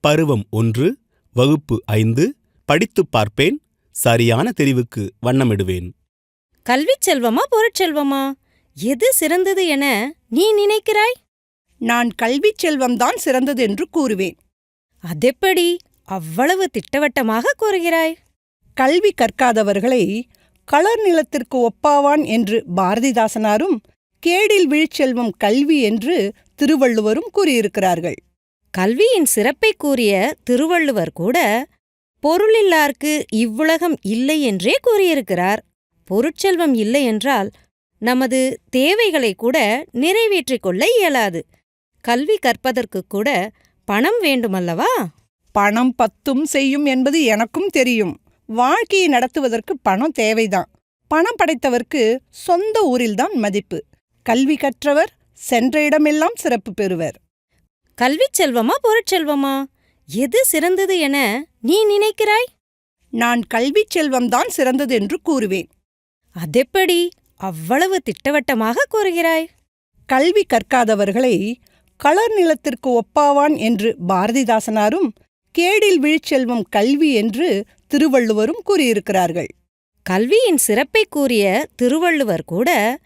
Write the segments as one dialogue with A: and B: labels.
A: பருவம் ஒன்று வகுப்பு ஐந்து படித்துப் பார்ப்பேன் சரியான தெரிவுக்கு வண்ணமிடுவேன்.
B: கல்விச் செல்வமா பொருட்செல்வமா எது சிறந்தது என நீ நினைக்கிறாய்?
C: நான் கல்விச் செல்வம்தான் சிறந்தது என்று கூறுவேன்.
B: அதெப்படி? அவ்வளவு திட்டவட்டமாக கூறுகிறாய்.
C: கல்வி கற்காதவர்களை களர் நிலத்திற்கு ஒப்பாவான் என்று பாரதிதாசனாரும் கேடில் விழுச்செல்வம் கல்வி என்று திருவள்ளுவரும் கூறியிருக்கிறார்கள்.
B: கல்வியின் சிறப்பைக் கூறிய திருவள்ளுவர் கூட பொருளில்லார்க்கு இவ்வுலகம் இல்லை என்றே கூறியிருக்கிறார். பொருட்செல்வம் இல்லை என்றால் நமது தேவைகளை கூட நிறைவேற்றிக் கொள்ள இயலாது. கல்வி கற்பதற்குக் கூட பணம் வேண்டுமல்லவா?
C: பணம் பத்தும் செய்யும் என்பது எனக்கும் தெரியும். வாழ்க்கையை நடத்துவதற்கு பணம் தேவைதான். பணம் படைத்தவர்க்கு சொந்த ஊரில்தான் மதிப்பு. கல்வி கற்றவர் சென்ற இடமெல்லாம் சிறப்பு பெறுவர்.
B: கல்விச் செல்வமா பொருட்செல்வமா எது சிறந்தது என நீ நினைக்கிறாய்?
C: நான் கல்விச் செல்வம்தான் சிறந்தது என்று கூறுவேன்.
B: அதெப்படி? அவ்வளவு திட்டவட்டமாக கூறுகிறாய்.
C: கல்வி கற்காதவர்களை களர் நிலத்திற்கு ஒப்பாவான் என்று பாரதிதாசனாரும் கேடில் விழுச்செல்வம் கல்வி என்று திருவள்ளுவரும் கூறியிருக்கிறார்கள்.
B: கல்வியின் சிறப்பைக் கூறிய திருவள்ளுவர் கூட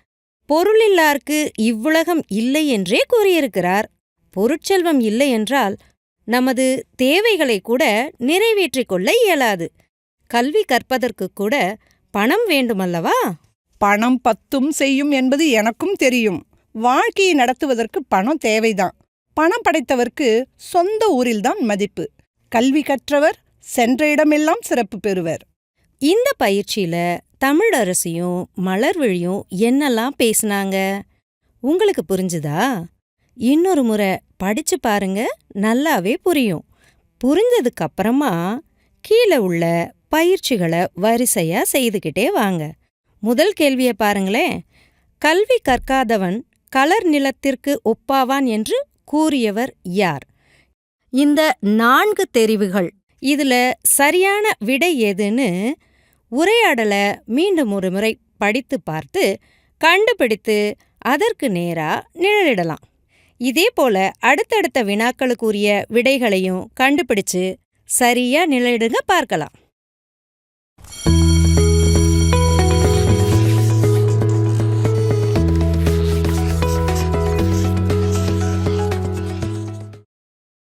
B: பொருளில்லார்க்கு இவ்வுலகம் இல்லை என்றே கூறியிருக்கிறார். பொருட்செல்வம் இல்லை என்றால் நமது தேவைகளை கூட நிறைவேற்றிக் கொள்ள இயலாது. கல்வி கற்பதற்குக் கூட பணம் வேண்டுமல்லவா?
C: பணம் பத்தும் செய்யும் என்பது எனக்கும் தெரியும். வாழ்க்கையை நடத்துவதற்கு பணம் தேவைதான். பணம் படைத்தவர்க்கு சொந்த ஊரில்தான் மதிப்பு. கல்வி கற்றவர் சென்ற இடமெல்லாம் சிறப்பு பெறுவர்.
B: இந்த பயிற்சியில தமிழரசியும் மலர்விழியும் என்னெல்லாம் பேசுனாங்க? உங்களுக்கு புரிஞ்சுதா? இன்னொரு முறை படிச்சு பாருங்க நல்லாவே புரியும். புரிஞ்சதுக்கப்புறமா கீழே உள்ள பயிற்சிகளை வரிசையா செய்துகிட்டே வாங்க. முதல் கேள்விய பாருங்களேன். கல்வி கற்காதவன் கலர் நிலத்திற்கு ஒப்பாவான் என்று கூறியவர் யார்? இந்த நான்கு தெரிவுகள். இதுல சரியான விடை எதுன்னு உரையாடல மீண்டும் ஒரு முறை படித்து பார்த்து கண்டுபிடித்து அதற்கு நேரா நிழலிடலாம். இதே போல அடுத்தடுத்த வினாக்களுக்குரிய விடைகளையும் கண்டுபிடிச்சு சரியா நிலையிடுங்க பார்க்கலாம்.